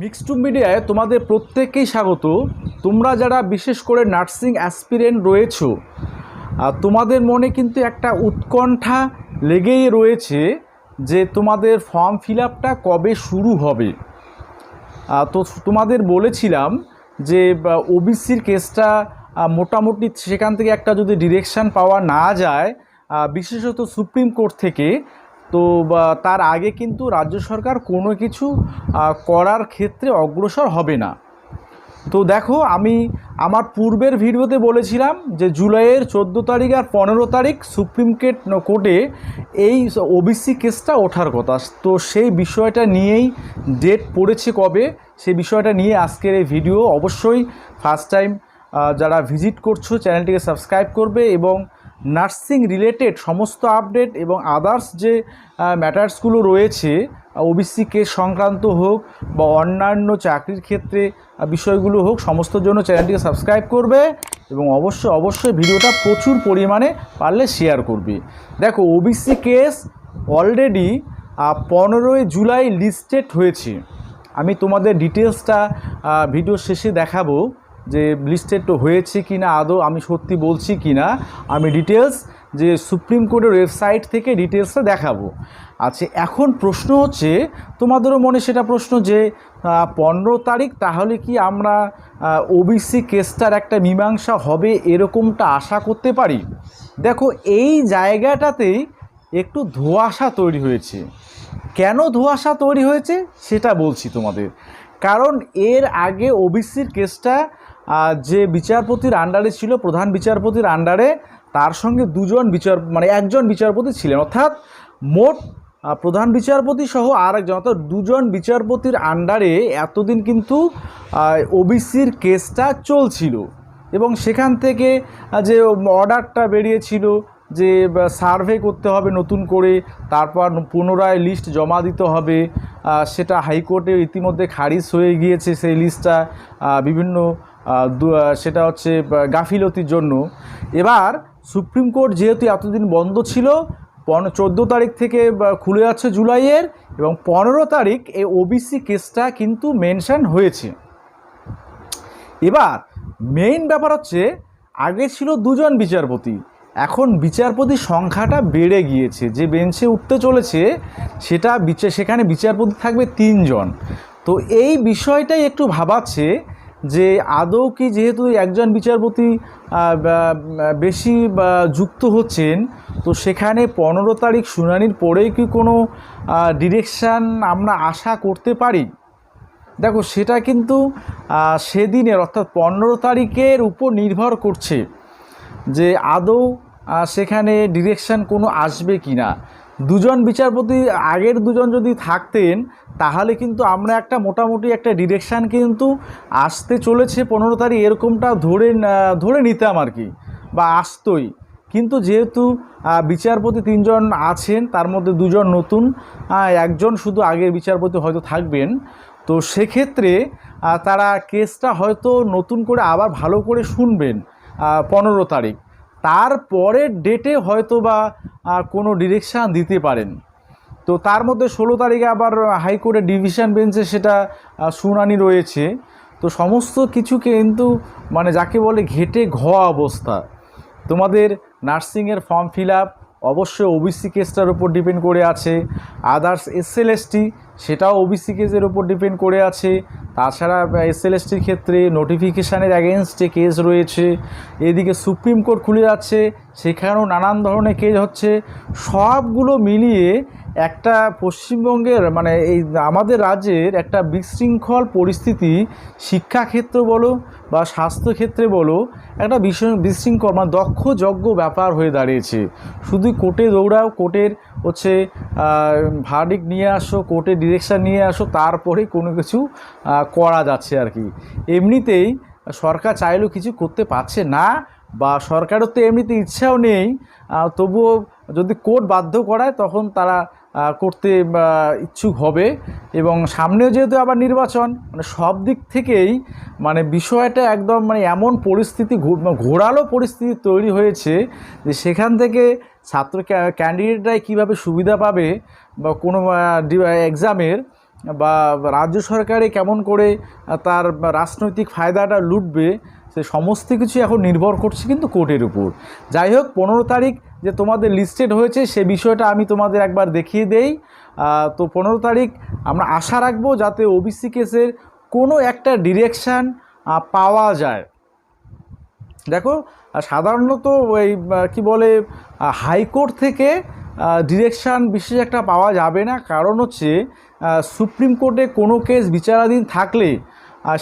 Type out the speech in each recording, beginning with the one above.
Mixed মিডিয়ায় তোমাদের প্রত্যেককেই স্বাগত। তোমরা যারা বিশেষ করে নার্সিং অ্যাসপিরেন্ট রয়েছো তোমাদের মনে কিন্তু একটা উৎকণ্ঠা লেগেই রয়েছে যে তোমাদের ফর্ম ফিল আপটা কবে শুরু হবে। তো তোমাদের বলেছিলাম যে ওবিসির কেসটা মোটামুটি সেখান থেকে একটা যদি ডিরেকশান পাওয়া না যায় বিশেষত সুপ্রিম কোর্ট থেকে তো তার আগে কিন্তু রাজ্য সরকার কোনো কিছু করার ক্ষেত্রে অগ্রসর হবে না। তো দেখো, আমি আমার পূর্বের ভিডিওতে বলেছিলাম যে জুলাইয়ের চোদ্দ তারিখ আর পনেরো তারিখ সুপ্রিম কোর্ট কোর্টে এই ওবিসি কেসটা ওঠার কথা। তো সেই বিষয়টা নিয়েই ডেট পড়েছে কবে, সেই বিষয়টা নিয়ে আজকের এই ভিডিও। অবশ্যই ফার্স্ট টাইম যারা ভিজিট করছ, চ্যানেলটিকে সাবস্ক্রাইব করবে এবং নার্সিং রিলেটেড সমস্ত আপডেট এবং আদার্স যে ম্যাটার্সগুলো রয়েছে ওবিসি কেস সংক্রান্ত হোক বা অন্যান্য চাকরির ক্ষেত্রে বিষয়গুলো হোক সমস্ত জন্য চ্যানেলটিকে সাবস্ক্রাইব করবে এবং অবশ্যই অবশ্যই ভিডিওটা প্রচুর পরিমাণে পারলে শেয়ার করবে। দেখো ওবিসি কেস অলরেডি পনেরোই জুলাই লিস্টেড হয়েছে। আমি তোমাদের ডিটেলসটা ভিডিও শেষে দেখাবো। যে লিস্টেড হয়েছে কি না, আদৌ আমি সত্যি বলছি কি না, আমি ডিটেলস যে সুপ্রিম কোর্টের ওয়েবসাইট থেকে ডিটেলসটা দেখাবো। আচ্ছা এখন প্রশ্ন হচ্ছে, তোমাদেরও মনে সেটা প্রশ্ন যে পনেরো তারিখ তাহলে কি আমরা ওবিসি কেসটার একটা মীমাংসা হবে এরকমটা আশা করতে পারি? দেখো, এই জায়গাটাতেই একটু ধোঁয়াশা তৈরি হয়েছে। কেন ধোঁয়াশা তৈরি হয়েছে? সেটা বলছি তোমাদের। কারণ এর আগে ওবিসির কেসটা যে বিচারপতির আন্ডারে ছিল, প্রধান বিচারপতির আন্ডারে তার সঙ্গে দুজন বিচার মানে একজন বিচারপতি ছিলেন। অর্থাৎ মোট প্রধান বিচারপতি সহ আর একজন অর্থাৎ দুজন বিচারপতির আন্ডারে এতদিন কিন্তু ওবিসির কেসটা চলছিল। এবং সেখান থেকে যে অর্ডারটা বেরিয়েছিল, যে সার্ভে করতে হবে নতুন করে, তারপর পুনরায় লিস্ট জমা দিতে হবে সেটা হাইকোর্টে ইতিমধ্যে খারিজ হয়ে গিয়েছে সেই লিস্টটা বিভিন্ন সেটা হচ্ছে গাফিলতির জন্য। এবার সুপ্রিম কোর্ট যেহেতু এতদিন বন্ধ ছিল, পন, চোদ্দ তারিখ থেকে খুলে যাচ্ছে জুলাইয়ের, এবং পনেরো তারিখ এই ওবিসি কেসটা কিন্তু মেনশান হয়েছে। এবার মেইন ব্যাপার হচ্ছে, আগে ছিল দুজন বিচারপতি, এখন বিচারপতির সংখ্যাটা বেড়ে গিয়েছে। যে বেঞ্চে উঠতে চলেছে, সেটা বিচার সেখানে বিচারপতি থাকবে তিনজন। তো এই বিষয়টাই একটু ভাবাচ্ছে যে আদৌ কি যেহেতু একজন বিচারপতি বেশি যুক্ত হচ্ছেন, তো সেখানে পনেরো তারিখ শুনানির পরেই কি কোনো ডিরেকশান আমরা আশা করতে পারি? দেখো, সেটা কিন্তু সেদিনের, অর্থাৎ পনেরো তারিখের উপর নির্ভর করছে যে আদৌ সেখানে ডিরেকশান কোনো আসবে কি না দুজন বিচারপতি, আগের দুজন যদি থাকতেন, তাহলে কিন্তু আমরা একটা মোটামুটি একটা ডিরেকশান কিন্তু আসতে চলেছে পনেরো তারিখ এরকমটা ধরে ধরে নিতাম আর কি, বা আসতোই। কিন্তু যেহেতু বিচারপতি তিনজন আছেন, তার মধ্যে দুজন নতুন একজন শুধু আগের বিচারপতি হয়তো থাকবেন, তো সেক্ষেত্রে তারা কেসটা হয়তো নতুন করে আবার ভালো করে শুনবেন পনেরো তারিখ। তারপরের ডেটে হয়তো বা কোনো ডিরেকশান দিতে পারেন। তো তার মধ্যে ষোলো তারিখে আবার হাইকোর্টের ডিভিশন বেঞ্চে সেটা শুনানি রয়েছে। তো সমস্ত কিছু কিন্তু মানে যাকে বলে ঘেটে ঘ অবস্থা। তোমাদের নার্সিংয়ের ফর্ম ফিল আপ অবশ্যই ওবিসি কেসটার উপর ডিপেন্ড করে আছে। আদার্স এসএলএসটি সেটাও ওবিসি কেসের উপর ডিপেন্ড করে আছে। তাছাড়া এসএলএসটির ক্ষেত্রে নোটিফিকেশানের অ্যাগেনস্টে কেস রয়েছে, এদিকে সুপ্রিম কোর্ট খুলে যাচ্ছে, সেখানেও নানান ধরনের কেস হচ্ছে। সবগুলো মিলিয়ে একটা পশ্চিমবঙ্গের মানে এই আমাদের রাজ্যের একটা বিশৃঙ্খল পরিস্থিতি শিক্ষাক্ষেত্র বলো বা স্বাস্থ্যক্ষেত্রে বলো, একটা ভীষণ বিশৃঙ্খল মানে দক্ষ যজ্ঞ ব্যাপার হয়ে দাঁড়িয়েছে। শুধু কোর্টে দৌড়াও, কোর্টের হচ্ছে ভার্ডিক নিয়ে আসো কোর্টে ডিরেকশান নিয়ে আসো, তারপরে কোনো কিছু করা যাচ্ছে আর কি। এমনিতেই সরকার চাইলেও কিছু করতে পারছে না বা সরকারের তো এমনিতে ইচ্ছাও নেই তবুও যদি কোর্ট বাধ্য করায়, তখন তারা করতে ইচ্ছুক হবে। এবং সামনেও যেহেতু আবার নির্বাচন মানে সব দিক থেকেই মানে বিষয়টা একদম মানে এমন পরিস্থিতি মানে ঘোরালো পরিস্থিতি তৈরি হয়েছে যে সেখান থেকে ছাত্র ক্যান্ডিডেটরাই কীভাবে সুবিধা পাবে বা কোনো এক্সামের বা রাজ্য সরকারে কেমন করে তার রাজনৈতিক ফায়দাটা লুটবে, সে সমস্ত কিছু এখন নির্ভর করছে কিন্তু কোর্টের উপর। যাই হোক, পনেরো তারিখ যে তোমাদের লিস্টেড হয়েছে, সে বিষয়টা আমি তোমাদের একবার দেখিয়ে দেই। তো পনেরো তারিখ আমরা আশা রাখব যাতে ওবিসি কেসের কোনো একটা ডিরেকশান পাওয়া যায়। দেখো সাধারণত ওই কি বলে হাইকোর্ট থেকে ডিরেকশান বিশেষ একটা পাওয়া যাবে না। কারণ হচ্ছে সুপ্রিম কোর্টে কোনো কেস বিচারাধীন থাকলে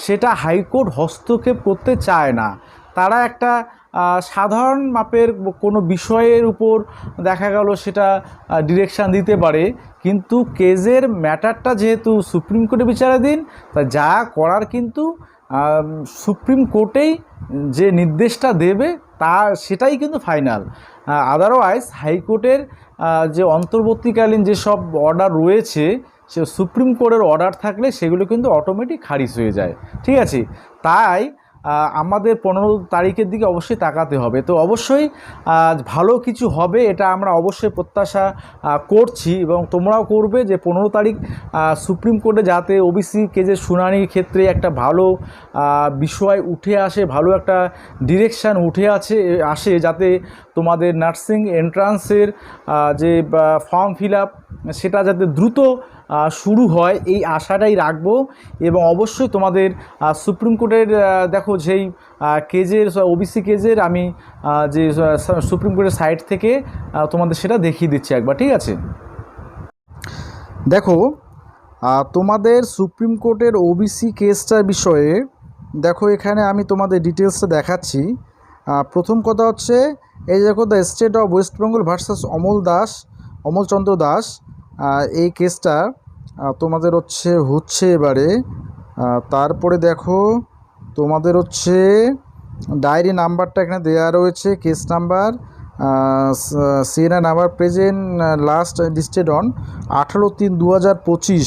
সেটা হাইকোর্ট হস্তক্ষেপ করতে চায় না। তারা একটা সাধারণ মাপের কোনো বিষয়ের উপর দেখা গেল সেটা ডিরেকশান দিতে পারে। কিন্তু কেজের ম্যাটারটা যেহেতু সুপ্রিম কোর্টে বিচারাধীন, তা যা করার কিন্তু সুপ্রিম কোর্টেই যে নির্দেশটা দেবে, তা সেটাই কিন্তু ফাইনাল আদারওয়াইজ হাইকোর্টের যে অন্তর্বর্তীকালীন যেসব অর্ডার রয়েছে, সে সুপ্রিম কোর্টের অর্ডার থাকলে সেগুলো কিন্তু অটোমেটিক খারিজ হয়ে যায়। ঠিক আছে? তাই আমাদের পনেরো তারিখের দিকে অবশ্যই তাকাতে হবে। তো অবশ্যই ভালো কিছু হবে এটা আমরা অবশ্যই প্রত্যাশা করছি এবং তোমরাও করবে যে পনেরো তারিখ সুপ্রিম কোর্টে যাতে ওবিসি কেজের শুনানির ক্ষেত্রে একটা ভালো বিষয় উঠে আসে, ভালো একটা ডিরেকশান উঠে আছে, আসে যাতে তোমাদের নার্সিং এন্ট্রান্সের যে ফর্ম ফিল আপ সেটা যাতে দ্রুত শুরু হয়, এই আশাটাই রাখব। এবং অবশ্যই তোমাদের সুপ্রিম কোর্টের দেখো যেই কেজের ওবিসি কেজের আমি যে সুপ্রিম কোর্টের সাইট থেকে তোমাদের সেটা দেখিয়ে দিচ্ছি একবার, ঠিক আছে? দেখো তোমাদের সুপ্রিম কোর্টের ওবিসি কেসটার বিষয়ে, দেখো এখানে আমি তোমাদের ডিটেলসটা দেখাচ্ছি। প্রথম কথা হচ্ছে, এই দেখো the state of West Bengal versus Amal Das Amalchandra Das এই কেসটা তোমাদের হচ্ছে হচ্ছে এবারে তারপরে দেখো, তোমাদের হচ্ছে ডায়েরি নাম্বারটা এখানে দেওয়া রয়েছে, case number CNA number present last listed on আঠারো তিন দু হাজার পঁচিশ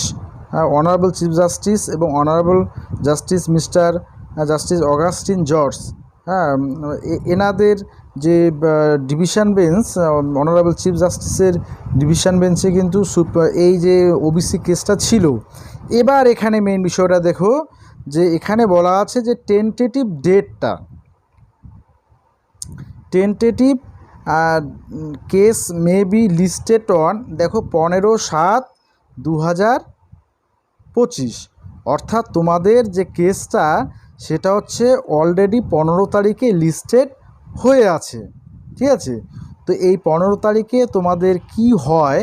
অনারেবল চিফ জাস্টিস এবং honourable justice mister justice Augustine George হ্যাঁ এনাদের যে ডিভিশন বেঞ্চ অনারেবল চিফ জাস্টিসের ডিভিশন বেঞ্চে কিন্তু সুপ- এই যে ওবিসি কেসটা ছিল। এবার এখানে মেইন বিষয়টা দেখো, যে এখানে বলা আছে যে টেন্টেটিভ ডেটটা tentative case may be listed on দেখো পনেরো সাত দু হাজার পঁচিশ। অর্থাৎ তোমাদের যে কেসটা সেটা হচ্ছে অলরেডি পনেরো তারিখে লিস্টেড হয়ে আছে। ঠিক আছে? তো এই পনেরো তারিখে তোমাদের কি হয়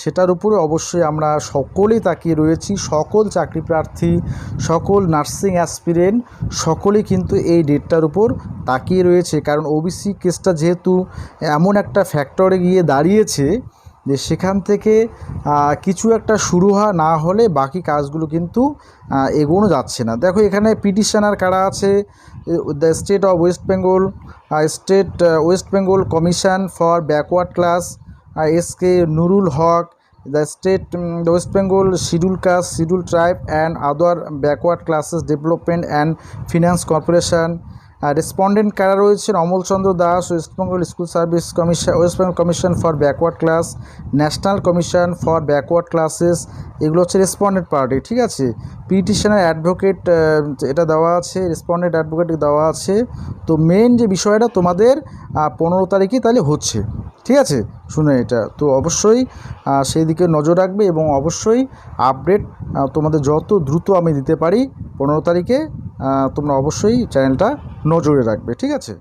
সেটার উপরে অবশ্যই আমরা সকলেই তাকিয়ে রয়েছি। সকল চাকরি প্রার্থী, সকল নার্সিং অ্যাসপিরেন্ট, সকলেই কিন্তু এই ডেটটার উপর তাকিয়ে রয়েছে। কারণ ওবিসি কেসটা যেহেতু এমন একটা ফ্যাক্টরে গিয়ে দাঁড়িয়েছে যে সেখান থেকে কিছু একটা শুরু হওয়া না হলে বাকি কাজগুলো কিন্তু এগোনো যাচ্ছে না। দেখো এখানে পিটিশনার কারা আছে? The state of West Bengal state West Bengal commission for backward class S K Nurul Haque, the state West Bengal schedule caste, schedule tribe and other backward classes development and finance corporation respondent কারা রয়েছেন? Amalchandra Das West Bengal school service commission West Bengal commission for backward class national commission for backward classes এগুলো হচ্ছে respondent party ঠিক আছে? পিটিশনের advocate এটা দেওয়া আছে respondent advocate দেওয়া আছে। তো মেন যে বিষয়টা তোমাদের পনেরো তারিখে তাহলে হচ্ছে, ঠিক আছে? শুনে এটা, তো অবশ্যই সেই দিকে নজর রাখবে এবং অবশ্যই আপডেট তোমাদের যত দ্রুত আমি দিতে পারি, পনেরো তারিখে তোমরা অবশ্যই চ্যানেলটা নজরে রাখবে ঠিক আছে?